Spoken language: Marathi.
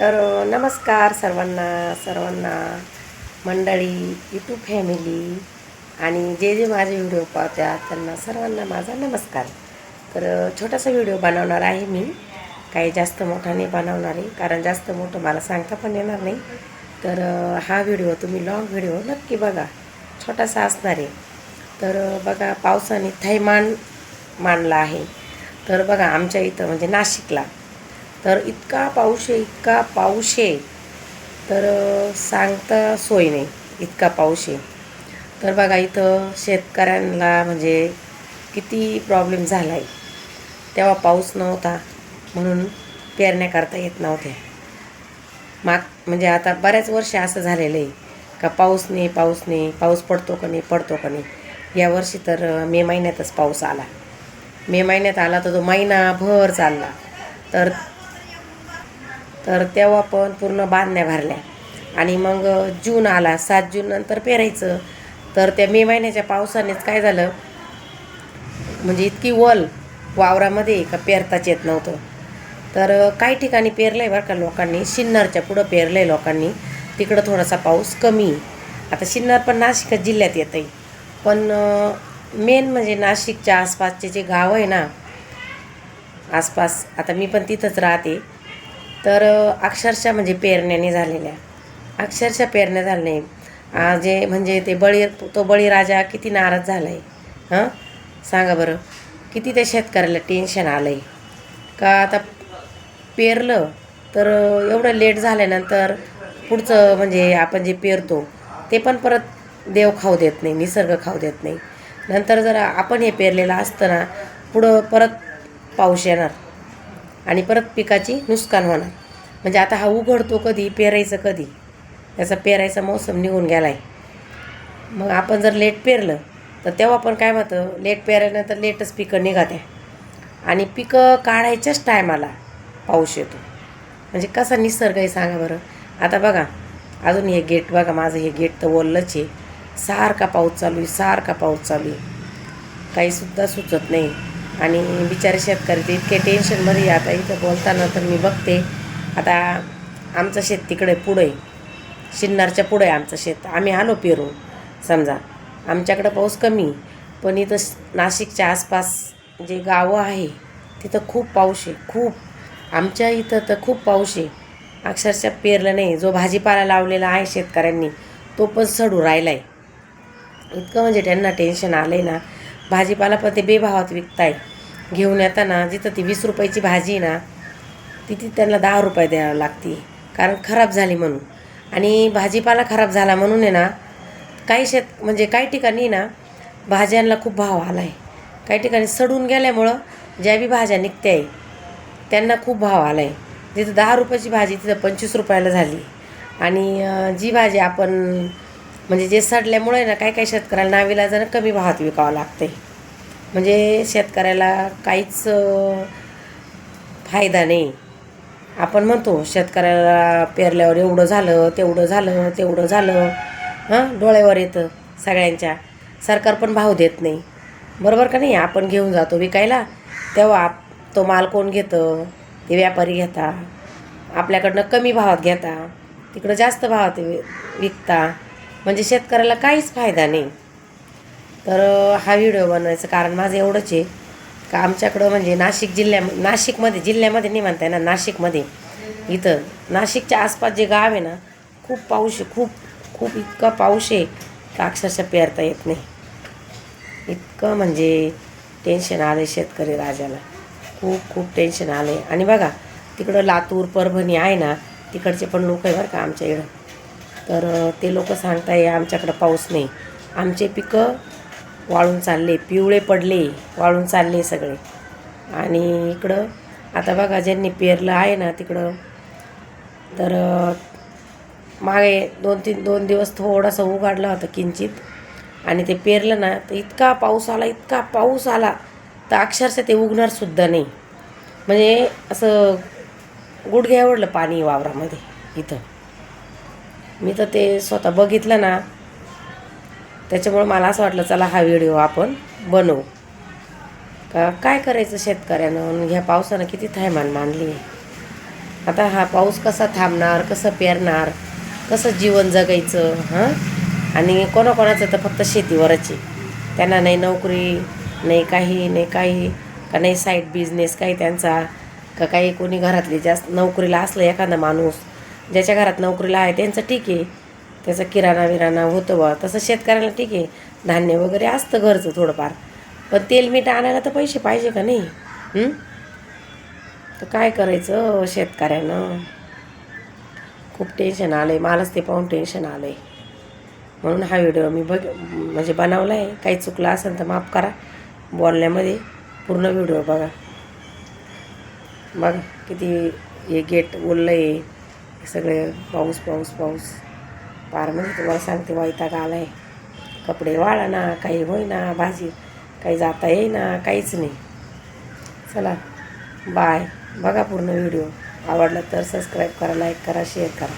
तर नमस्कार सर्वांना सर्वांना मंडळी यूट्यूब फॅमिली आणि जे जे माझे व्हिडिओ पाहतात त्यांना सर्वांना माझा नमस्कार. तर छोटासा व्हिडिओ बनवणार आहे मी. काही जास्त मोठा नाही बनवणार आहे कारण जास्त मोठं मला सांगता पण येणार नाही. तर हा व्हिडिओ तुम्ही लॉंग व्हिडिओ नक्की बघा. छोटासा असणार आहे. तर बघा पावसाने थैमान मानला आहे. तर बघा आमच्या इथं म्हणजे नाशिकला तर इतका पाऊस आहे इतका पाऊस आहे. तर सांगता सोय नाही इतका पाऊस आहे. तर बघा इथं शेतकऱ्यांना म्हणजे किती प्रॉब्लेम झाला आहे तेव्हा पाऊस नव्हता म्हणून पेरण्या करता येत नव्हत्या. माग म्हणजे आता बऱ्याच वर्ष असं झालेलं आहे का पाऊस नाही पाऊस नाही पाऊस पडतो का नाही पडतो का नाही. यावर्षी तर मे महिन्यातच पाऊस आला. मे महिन्यात आला तर तो महिनाभर चालला. तर तर तेव्हा पण पूर्ण बांधण्या भरल्या. आणि मग जून आला सात जून नंतर पेरायचं. तर त्या मे महिन्याच्या पावसानेच काय झालं? म्हणजे इतकी वल वावरामध्ये का पेरताच येत नव्हतं. तर काही ठिकाणी पेरलं आहे बरं का लोकांनी. सिन्नरच्या पुढं पेरलं आहे लोकांनी. तिकडं थोडासा पाऊस कमी. आता सिन्नर पण नाशिक जिल्ह्यात येतं आहे पण मेन म्हणजे नाशिकच्या आसपासचे जे गाव आहे ना आसपास आता मी पण तिथंच राहते. तर अक्षरशः म्हणजे पेरण्याने झालेल्या. अक्षरशः पेरण्या झाल्या नाही जे म्हणजे ते बळी तो बळीराजा किती नाराज झाला आहे हां? सांगा बरं. किती त्या शेतकऱ्याला टेन्शन आलं आहे का आता पेरलं तर एवढं लेट झाल्यानंतर पुढचं म्हणजे आपण जे पेरतो ते पण परत देव खाऊ देत नाही निसर्ग खाऊ देत नाही. नंतर जर आपण हे पेरलेलं असतं ना पुढं परत पाऊस येणार. आणि परत पिकाची नुकसान होणार. म्हणजे आता हा उघडतो कधी पेरायचं कधी? त्याचा पेरायचा मोसम निघून गेला आहे मग आपण जर लेट पेरलं तर तेव्हा पण काय म्हणतं लेट पेरल्यानंतर लेटच पिकं निघाते. आणि पिकं काढायच्याच टायमाला पाऊस येतो. म्हणजे कसा निसर्ग आहे सांगा बरं. आता बघा अजून हे गेट बघा माझं हे गेट तर ओललंच आहे. सारखा पाऊस चालू आहे सारखा पाऊस चालू आहे. काहीसुद्धा सुचत नाही. आणि बिचारे शेतकरी ते इतके टेन्शनमध्ये आता इथं बोलताना तर मी बघते. आता आमचं शेत तिकडे पुढं आहे. शिन्नरच्या पुढं आहे आमचं शेत. आम्ही आलो पेरू समजा आमच्याकडं पाऊस कमी पण इथं नाशिकच्या आसपास जे गावं आहे तिथं खूप पाऊस आहे. खूप. आमच्या इथं तर खूप पाऊस आहे. अक्षरशः पेरलं नाही. जो भाजीपाला लावलेला आहे शेतकऱ्यांनी तो पण सडू राहिला आहे इतकं म्हणजे त्यांना टेन्शन आलं आहे ना. भाजीपाला पण ते बेभावात विकताय. घेऊन येताना जिथं ती वीस रुपयाची भाजी आहे ना तिथे त्यांना दहा रुपये द्यावं लागते कारण खराब झाली म्हणून. आणि भाजीपाला खराब झाला म्हणून आहे ना काही शेत म्हणजे काही ठिकाणी ना भाज्यांना खूप भाव आला आहे काही ठिकाणी सडून गेल्यामुळं ज्या बी भाज्या निघत्या आहे त्यांना खूप भाव आला आहे जिथं दहा रुपयाची भाजी तिथं पंचवीस रुपयाला झाली. आणि जी भाजी आपण म्हणजे जे सडल्यामुळे ना काय काय शेतकऱ्याला नाविलाजानं कमी भावात विकावं लागते म्हणजे शेतकऱ्याला काहीच फायदा नाही. आपण म्हणतो शेतकऱ्याला पेरल्यावर एवढं झालं तेवढं झालं तेवढं झालं हां डोळ्यावर येतं सगळ्यांच्या. सरकार पण भाव देत नाही. बरोबर का नाही? आपण घेऊन जातो विकायला तेव्हा आप तो माल कोण घेतं? ते व्यापारी घेता. आपल्याकडनं कमी भावात घेता. तिकडं जास्त भावात विकता. म्हणजे शेतकऱ्याला काहीच फायदा नाही. तर हा व्हिडिओ बनवायचं कारण माझं एवढंच आहे. का आमच्याकडं म्हणजे नाशिक जिल्ह्या नाशिकमध्ये जिल्ह्यामध्ये नाही म्हणताय ना नाशिकमध्ये. इथं नाशिकच्या आसपास जे गाव आहे ना खूप पाऊस आहे खूप खूप इतका पाऊस आहे का अक्षरशः पेरता येत नाही. इतकं म्हणजे टेन्शन आलं शेतकरी राजाला. खूप खूप टेन्शन आलं आहे आणि बघा तिकडं लातूर परभणी आहे ना तिकडचे पण लोक आहे बरं का आमच्या इकडं. तर ते लोक सांगताय आमच्याकडं पाऊस नाही. आमचे पिकं वाळून चालले पिवळे पडले वाळून चालले सगळे. आणि इकडं आता बघा ज्यांनी पेरलं आहे ना तिकडं तर मागे दोन तीन दोन दिवस थोडासा उघाडला होता किंचित. आणि ते पेरलं ना तर इतका पाऊस आला इतका पाऊस आला तर अक्षरशः ते उगणारसुद्धा नाही. म्हणजे असं गुडघे आवडलं पाणी वावरामध्ये इथं. मी तर ते स्वतः बघितलं ना त्याच्यामुळं मला असं वाटलं चला हा व्हिडिओ आपण बनवू. का काय करायचं शेतकऱ्यानं? ह्या पावसानं किती थैमान मानली आहे. आता हा पाऊस कसा थांबणार कसं पेरणार कसं जीवन जगायचं हां? आणि कोणाकोणाचं तर फक्त शेतीवरच आहे. त्यांना नाही नोकरी नाही काही नाही काही का नाही साईड बिझनेस काही त्यांचा का काही कोणी घरातले जास्त नोकरीला असलं एखादा माणूस ज्याच्या घरात नोकरीला आहे त्यांचं ठीक आहे. त्याचा किराणा विराणा होतं बा तसं शेतकऱ्याला ठीक आहे. धान्य वगैरे असतं घरचं थोडंफार. पण तेल मीठ आणायला तर पैसे पाहिजे का नाही? तर काय करायचं शेतकऱ्यानं? खूप टेन्शन आलं आहे मलाच ते पाहून टेन्शन आलं आहे म्हणून हा व्हिडिओ मी बघ म्हणजे बनवला आहे काही चुकलं असेल तर माफ करा. बोलण्यामध्ये पूर्ण व्हिडिओ बघा. बघा किती हे गेट ओललं आहे सगळे पाऊस पाऊस पाऊस. पार म्हणजे तुम्हाला सांगते वैताग आला आहे कपडे वाळा ना काही होईना भाजी काही जाता येईना काहीच नाही. चला बाय बघा पूर्ण व्हिडिओ आवडला तर सबस्क्राईब करा लाईक करा शेअर करा.